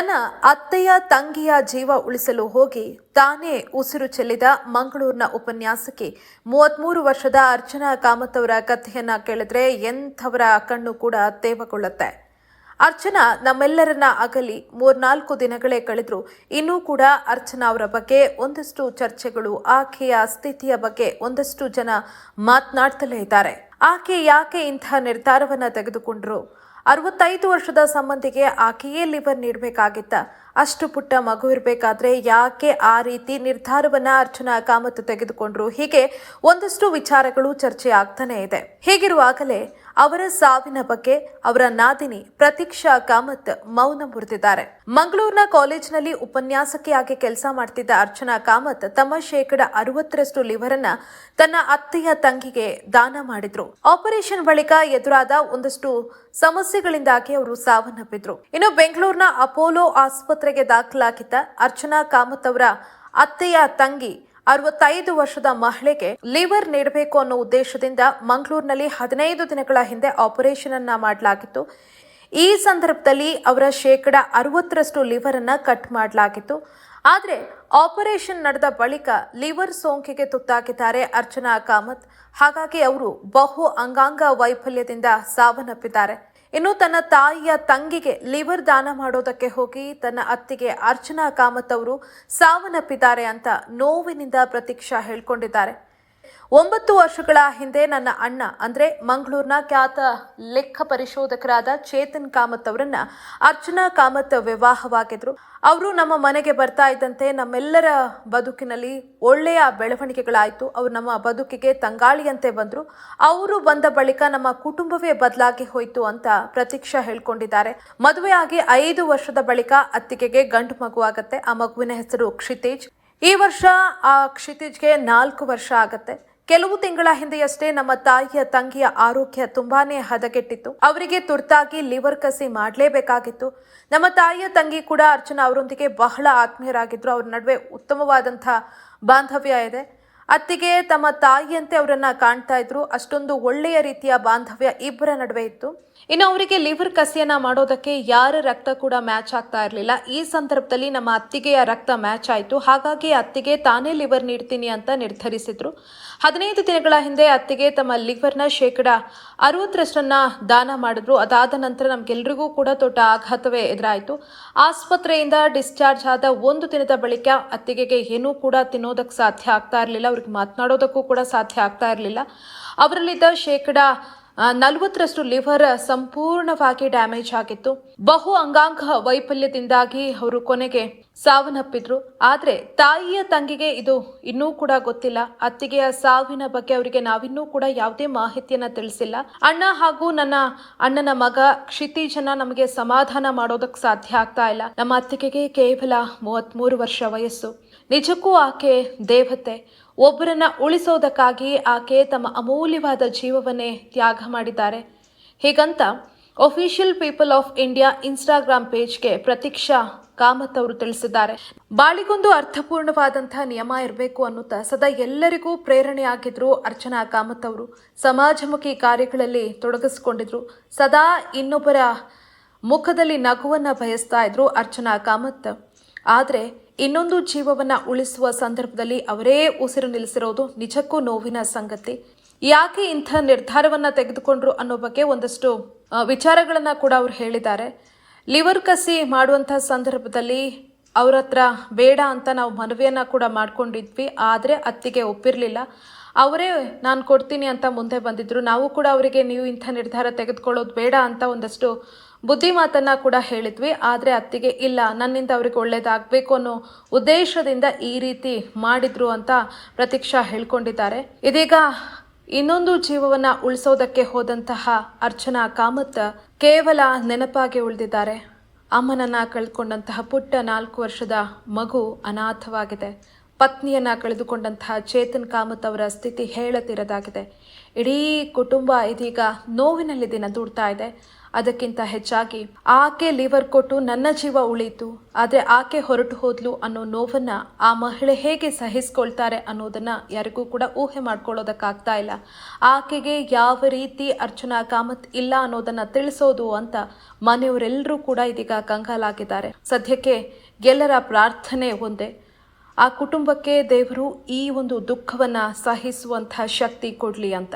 ತನ್ನ ಅತ್ತೆಯ ತಂಗಿಯ ಜೀವ ಉಳಿಸಲು ಹೋಗಿ ತಾನೇ ಉಸಿರು ಚೆಲ್ಲಿದ ಮಂಗಳೂರಿನ ಉಪನ್ಯಾಸಕಿ. ಮೂವತ್ಮೂರು ವರ್ಷದ ಅರ್ಚನಾ ಕಾಮತ್ ಅವರ ಕಥೆಯನ್ನ ಕೇಳಿದ್ರೆ ಎಂಥವರ ಕಣ್ಣು ಕೂಡ ತೇವಗೊಳ್ಳುತ್ತೆ. ಅರ್ಚನಾ ನಮ್ಮೆಲ್ಲರನ್ನ ಅಗಲಿ ಮೂರ್ನಾಲ್ಕು ದಿನಗಳೇ ಕಳೆದ್ರು. ಇನ್ನೂ ಕೂಡ ಅರ್ಚನಾ ಅವರ ಬಗ್ಗೆ ಒಂದಷ್ಟು ಚರ್ಚೆಗಳು, ಆಕೆಯ ಸ್ಥಿತಿಯ ಬಗ್ಗೆ ಒಂದಷ್ಟು ಜನ ಮಾತನಾಡ್ತಲೇ ಇದ್ದಾರೆ. ಆಕೆ ಯಾಕೆ ಇಂತಹ ನಿರ್ಧಾರವನ್ನ ತೆಗೆದುಕೊಂಡ್ರು? ಅರವತ್ತೈದು ವರ್ಷದ ಸಂಬಂಧಿಗೆ ಆಕೆಯೇ ಲಿವರ್ ನೀಡಬೇಕಾಗಿತ್ತ. ಅಷ್ಟು ಪುಟ್ಟ ಮಗು ಇರಬೇಕಾದ್ರೆ ಯಾಕೆ ಆ ರೀತಿ ನಿರ್ಧಾರವನ್ನ ಅರ್ಚನಾ ಕಾಮತ್ ತೆಗೆದುಕೊಂಡ್ರು? ಹೀಗೆ ಒಂದಷ್ಟು ವಿಚಾರಗಳು ಚರ್ಚೆ ಆಗ್ತಾನೆ ಇದೆ. ಹೀಗಿರುವಾಗಲೇ ಅವರ ಸಾವಿನ ಬಗ್ಗೆ ಅವರ ನಾದಿನಿ ಪ್ರತೀಕ್ಷಾ ಕಾಮತ್ ಮೌನ ಮುರಿದಿದ್ದಾರೆ. ಮಂಗಳೂರಿನ ಕಾಲೇಜಿನಲ್ಲಿ ಉಪನ್ಯಾಸಕಿಯಾಗಿ ಕೆಲಸ ಮಾಡ್ತಿದ್ದ ಅರ್ಚನಾ ಕಾಮತ್ ತಮ್ಮ ಶೇಕಡ ಅರವತ್ತರಷ್ಟು ಲಿವರ್ ಅನ್ನ ತನ್ನ ಅತ್ತೆಯ ತಂಗಿಗೆ ದಾನ ಮಾಡಿದ್ರು. ಆಪರೇಷನ್ ಬಳಿಕ ಎದುರಾದ ಒಂದಷ್ಟು ಸಮಸ್ಯೆಗಳಿಂದಾಗಿ ಅವರು ಸಾವನ್ನಪ್ಪಿದ್ರು. ಇನ್ನು ಬೆಂಗಳೂರಿನ ಅಪೋಲೋ ಆಸ್ಪತ್ರೆಗೆ ದಾಖಲಾಗಿದ್ದ ಅರ್ಚನಾ ಕಾಮತ್ ಅವರ ಅತ್ತೆಯ ತಂಗಿ ಅರವತ್ತೈದು ವರ್ಷದ ಮಹಿಳೆಗೆ ಲಿವರ್ ನೀಡಬೇಕು ಅನ್ನೋ ಉದ್ದೇಶದಿಂದ ಮಂಗಳೂರಿನಲ್ಲಿ ಹದಿನೈದು ದಿನಗಳ ಹಿಂದೆ ಆಪರೇಷನ್ ಅನ್ನ ಮಾಡಲಾಗಿತ್ತು. ಈ ಸಂದರ್ಭದಲ್ಲಿ ಅವರ ಶೇಕಡ ಅರವತ್ತರಷ್ಟು ಲಿವರ್ ಅನ್ನ ಕಟ್ ಮಾಡಲಾಗಿತ್ತು. ಆದರೆ ಆಪರೇಷನ್ ನಡೆದ ಬಳಿಕ ಲಿವರ್ ಸೋಂಕಿಗೆ ತುತ್ತಾಗಿದ್ದಾರೆ ಅರ್ಚನಾ ಕಾಮತ್ ಹಾಗಾಗಿ ಅವರು ಬಹು ಅಂಗಾಂಗ ವೈಫಲ್ಯದಿಂದ ಸಾವನ್ನಪ್ಪಿದ್ದಾರೆ. ಇನ್ನು ತನ್ನ ತಾಯಿಯ ತಂಗಿಗೆ ಲಿವರ್ ದಾನ ಮಾಡೋದಕ್ಕೆ ಹೋಗಿ ತನ್ನ ಅತ್ತಿಗೆ ಅರ್ಚನಾ ಕಾಮತ್ ಅವರು ಸಾವನ್ನಪ್ಪಿದ್ದಾರೆ ಅಂತ ನೋವಿನಿಂದ ಪ್ರತೀಕ್ಷಾ ಹೇಳ್ಕೊಂಡಿದ್ದಾರೆ. ಒಂಬತ್ತು ವರ್ಷಗಳ ಹಿಂದೆ ನನ್ನ ಅಣ್ಣ, ಅಂದ್ರೆ ಮಂಗಳೂರಿನ ಖ್ಯಾತ ಲೆಕ್ಕ ಪರಿಶೋಧಕರಾದ ಚೇತನ್ ಕಾಮತ್ ಅವರನ್ನ ಅರ್ಚನಾ ಕಾಮತ್ ವಿವಾಹವಾಗಿದ್ರು. ಅವರು ನಮ್ಮ ಮನೆಗೆ ಬರ್ತಾ ಇದ್ದಂತೆ ನಮ್ಮೆಲ್ಲರ ಬದುಕಿನಲ್ಲಿ ಒಳ್ಳೆಯ ಬೆಳವಣಿಗೆಗಳಾಯಿತು. ಅವರು ನಮ್ಮ ಬದುಕಿಗೆ ತಂಗಾಳಿಯಂತೆ ಬಂದರು. ಅವರು ಬಂದ ಬಳಿಕ ನಮ್ಮ ಕುಟುಂಬವೇ ಬದಲಾಗಿ ಹೋಯಿತು ಅಂತ ಪ್ರತೀಕ್ಷಾ ಹೇಳ್ಕೊಂಡಿದ್ದಾರೆ. ಮದುವೆಯಾಗಿ ಐದು ವರ್ಷದ ಬಳಿಕ ಅತ್ತಿಗೆಗೆ ಗಂಡು ಮಗು ಆ ಮಗುವಿನ ಹೆಸರು ಕ್ಷಿತೇಜ್. ಈ ವರ್ಷ ಆ ಕ್ಷಿತಿಜ್ಗೆ ನಾಲ್ಕು ವರ್ಷ ಆಗತ್ತೆ. ಕೆಲವು ತಿಂಗಳ ಹಿಂದೆಯಷ್ಟೇ ನಮ್ಮ ತಾಯಿಯ ತಂಗಿಯ ಆರೋಗ್ಯ ತುಂಬಾನೇ ಹದಗೆಟ್ಟಿತ್ತು. ಅವರಿಗೆ ತುರ್ತಾಗಿ ಲಿವರ್ ಕಸಿ ಮಾಡಲೇಬೇಕಾಗಿತ್ತು. ನಮ್ಮ ತಾಯಿಯ ತಂಗಿ ಕೂಡ ಅರ್ಚನಾ ಅವರೊಂದಿಗೆ ಬಹಳ ಆತ್ಮೀಯರಾಗಿದ್ರು. ಅವ್ರ ನಡುವೆ ಉತ್ತಮವಾದಂಥ ಬಾಂಧವ್ಯ ಇದೆ. ಅತ್ತಿಗೆ ತಮ್ಮ ತಾಯಿಯಂತೆ ಅವರನ್ನ ಕಾಣ್ತಾ ಇದ್ರು. ಅಷ್ಟೊಂದು ಒಳ್ಳೆಯ ರೀತಿಯ ಬಾಂಧವ್ಯ ಇಬ್ಬರ ನಡುವೆ ಇತ್ತು. ಇನ್ನು ಅವರಿಗೆ ಲಿವರ್ ಕಸಿಯನ್ನ ಮಾಡೋದಕ್ಕೆ ಯಾರ ರಕ್ತ ಕೂಡ ಮ್ಯಾಚ್ ಆಗ್ತಾ ಇರಲಿಲ್ಲ. ಈ ಸಂದರ್ಭದಲ್ಲಿ ನಮ್ಮ ಅತ್ತಿಗೆಯ ರಕ್ತ ಮ್ಯಾಚ್ ಆಯಿತು. ಹಾಗಾಗಿ ಅತ್ತಿಗೆ ತಾನೇ ಲಿವರ್ ನೀಡ್ತೀನಿ ಅಂತ ನಿರ್ಧರಿಸಿದ್ರು. ಹದಿನೈದು ದಿನಗಳ ಹಿಂದೆ ಅತ್ತಿಗೆ ತಮ್ಮ ಲಿವರ್ನ ಶೇಕಡ ಅರವತ್ತರಷ್ಟನ್ನ ದಾನ ಮಾಡಿದ್ರು. ಅದಾದ ನಂತರ ನಮ್ಗೆಲ್ರಿಗೂ ಕೂಡ ದೊಡ್ಡ ಆಘಾತವೇ ಎದುರಾಯಿತು. ಆಸ್ಪತ್ರೆಯಿಂದ ಡಿಸ್ಚಾರ್ಜ್ ಆದ ಒಂದು ದಿನದ ಬಳಿಕ ಅತ್ತಿಗೆಗೆ ಏನೂ ಕೂಡ ತಿನ್ನೋದಕ್ಕೆ ಸಾಧ್ಯ ಆಗ್ತಾ ಇರಲಿಲ್ಲ. ಅವ್ರಿಗೆ ಮಾತನಾಡೋದಕ್ಕೂ ಕೂಡ ಸಾಧ್ಯ ಆಗ್ತಾ ಇರಲಿಲ್ಲ. ಅವರಲ್ಲಿದ್ದ ಶೇಕಡ ನಲವತ್ತರಷ್ಟು ಲಿವರ್ ಸಂಪೂರ್ಣವಾಗಿ ಡ್ಯಾಮೇಜ್ ಆಗಿತ್ತು. ಬಹು ಅಂಗಾಂಗ ವೈಫಲ್ಯದಿಂದಾಗಿ ಅವರು ಕೊನೆಗೆ ಸಾವನ್ನಪ್ಪಿದ್ರು. ಆದ್ರೆ ತಾಯಿಯ ತಂಗಿಗೆ ಇದು ಇನ್ನೂ ಕೂಡ ಗೊತ್ತಿಲ್ಲ. ಅತ್ತಿಗೆಯ ಸಾವಿನ ಬಗ್ಗೆ ಅವರಿಗೆ ನಾವಿನ್ನೂ ಕೂಡ ಯಾವುದೇ ಮಾಹಿತಿಯನ್ನ ತಿಳಿಸಿಲ್ಲ. ಅಣ್ಣ ಹಾಗೂ ನನ್ನ ಅಣ್ಣನ ಮಗ ಕ್ಷಿತಿಜನ ನಮಗೆ ಸಮಾಧಾನ ಮಾಡೋದಕ್ಕೆ ಸಾಧ್ಯ ಆಗ್ತಾ ಇಲ್ಲ. ನಮ್ಮ ಅತ್ತಿಗೆಗೆ ಕೇವಲ ಮೂವತ್ಮೂರು ವರ್ಷ ವಯಸ್ಸು. ನಿಜಕ್ಕೂ ಆಕೆ ದೇವತೆ. ಒಬ್ಬರನ್ನ ಉಳಿಸೋದಕ್ಕಾಗಿ ಆಕೆ ತಮ್ಮ ಅಮೂಲ್ಯವಾದ ಜೀವವನ್ನೇ ತ್ಯಾಗ ಮಾಡಿದ್ದಾರೆ. ಹೀಗಂತ official people of India Instagram ಪೇಜ್ಗೆ Pratiksha Kamath ಅವರು ತಿಳಿಸಿದ್ದಾರೆ. ಬಾಳಿಗೊಂದು ಅರ್ಥಪೂರ್ಣವಾದಂತಹ ನಿಯಮ ಇರಬೇಕು ಅನ್ನುತ್ತಾ ಸದಾ ಎಲ್ಲರಿಗೂ ಪ್ರೇರಣೆಯಾಗಿದ್ರು ಅರ್ಚನಾ ಕಾಮತ್ ಅವರು. ಸಮಾಜಮುಖಿ ಕಾರ್ಯಗಳಲ್ಲಿ ತೊಡಗಿಸಿಕೊಂಡಿದ್ರು. ಸದಾ ಇನ್ನೊಬ್ಬರ ಮುಖದಲ್ಲಿ ನಗುವನ್ನು ಬಯಸ್ತಾ ಇದ್ರು ಅರ್ಚನಾ ಕಾಮತ್. ಆದರೆ ಇನ್ನೊಂದು ಜೀವವನ್ನು ಉಳಿಸುವ ಸಂದರ್ಭದಲ್ಲಿ ಅವರೇ ಉಸಿರು ನಿಲ್ಲಿಸಿರೋದು ನಿಜಕ್ಕೂ ನೋವಿನ ಸಂಗತಿ. ಯಾಕೆ ಇಂಥ ನಿರ್ಧಾರವನ್ನ ತೆಗೆದುಕೊಂಡ್ರು ಅನ್ನೋ ಬಗ್ಗೆ ಒಂದಷ್ಟು ವಿಚಾರಗಳನ್ನು ಕೂಡ ಅವರು ಹೇಳಿದ್ದಾರೆ. ಲಿವರ್ ಕಸಿ ಮಾಡುವಂಥ ಸಂದರ್ಭದಲ್ಲಿ ಅವ್ರ ಹತ್ರ ಬೇಡ ಅಂತ ನಾವು ಮನವಿಯನ್ನು ಕೂಡ ಮಾಡ್ಕೊಂಡಿದ್ವಿ, ಆದರೆ ಅತ್ತಿಗೆ ಒಪ್ಪಿರಲಿಲ್ಲ. ಅವರೇ, ನಾನು ಕೊಡ್ತೀನಿ ಅಂತ ಮುಂದೆ ಬಂದಿದ್ರು. ನಾವು ಕೂಡ ಅವರಿಗೆ, ನೀವು ಇಂಥ ನಿರ್ಧಾರ ತೆಗೆದುಕೊಳ್ಳೋದು ಬೇಡ ಅಂತ ಒಂದಷ್ಟು ಬುದ್ಧಿ ಮಾತನ್ನ ಕೂಡ ಹೇಳಿದ್ವಿ, ಆದರೆ ಅತ್ತಿಗೆ ಇಲ್ಲ, ನನ್ನಿಂದ ಅವ್ರಿಗೆ ಒಳ್ಳೇದಾಗಬೇಕು ಅನ್ನೋ ಉದ್ದೇಶದಿಂದ ಈ ರೀತಿ ಮಾಡಿದ್ರು ಅಂತ ಪ್ರತೀಕ್ಷಾ ಹೇಳ್ಕೊಂಡಿದ್ದಾರೆ. ಇದೀಗ ಇನ್ನೊಂದು ಜೀವವನ್ನ ಉಳಿಸೋದಕ್ಕೆ ಹೋದಂತಹ ಅರ್ಚನಾ ಕಾಮತ್ ಕೇವಲ ನೆನಪಾಗಿ ಉಳಿದಿದ್ದಾರೆ. ಅಮ್ಮನನ್ನ ಕಳೆದುಕೊಂಡಂತಹ ಪುಟ್ಟ ನಾಲ್ಕು ವರ್ಷದ ಮಗು ಅನಾಥವಾಗಿದೆ. ಪತ್ನಿಯನ್ನ ಕಳೆದುಕೊಂಡಂತಹ ಚೇತನ್ ಕಾಮತ್ ಅವರ ಸ್ಥಿತಿ ಹೇಳತಿರದಾಗಿದೆ. ಇಡೀ ಕುಟುಂಬ ಇದೀಗ ನೋವಿನಲ್ಲಿ ದಿನ ದೂಡ್ತಾ ಇದೆ. ಅದಕ್ಕಿಂತ ಹೆಚ್ಚಾಗಿ ಆಕೆ ಲಿವರ್ ಕೊಟ್ಟು ನನ್ನ ಜೀವ ಉಳಿತು ಆದರೆ ಆಕೆ ಹೊರಟು ಹೋದ್ಲು ಅನ್ನೋ ನೋವನ್ನ ಆ ಮಹಿಳೆ ಹೇಗೆ ಸಹಿಸ್ಕೊಳ್ತಾರೆ ಅನ್ನೋದನ್ನ ಯಾರಿಗೂ ಕೂಡ ಊಹೆ ಮಾಡ್ಕೊಳ್ಳೋದಕ್ಕಾಗ್ತಾ ಇಲ್ಲ. ಆಕೆಗೆ ಯಾವ ರೀತಿ ಅರ್ಚನಾ ಕಾಮತ್ ಇಲ್ಲ ಅನ್ನೋದನ್ನ ತಿಳಿಸೋದು ಅಂತ ಮನೆಯವರೆಲ್ಲರೂ ಕೂಡ ಇದೀಗ ಕಂಗಾಲಾಗಿದ್ದಾರೆ. ಸದ್ಯಕ್ಕೆ ಎಲ್ಲರ ಪ್ರಾರ್ಥನೆ ಒಂದೇ. ಆ ಕುಟುಂಬಕ್ಕೆ ದೇವರು ಈ ಒಂದು ದುಃಖವನ್ನ ಸಹಿಸುವಂತಹ ಶಕ್ತಿ ಕೊಡ್ಲಿ ಅಂತ.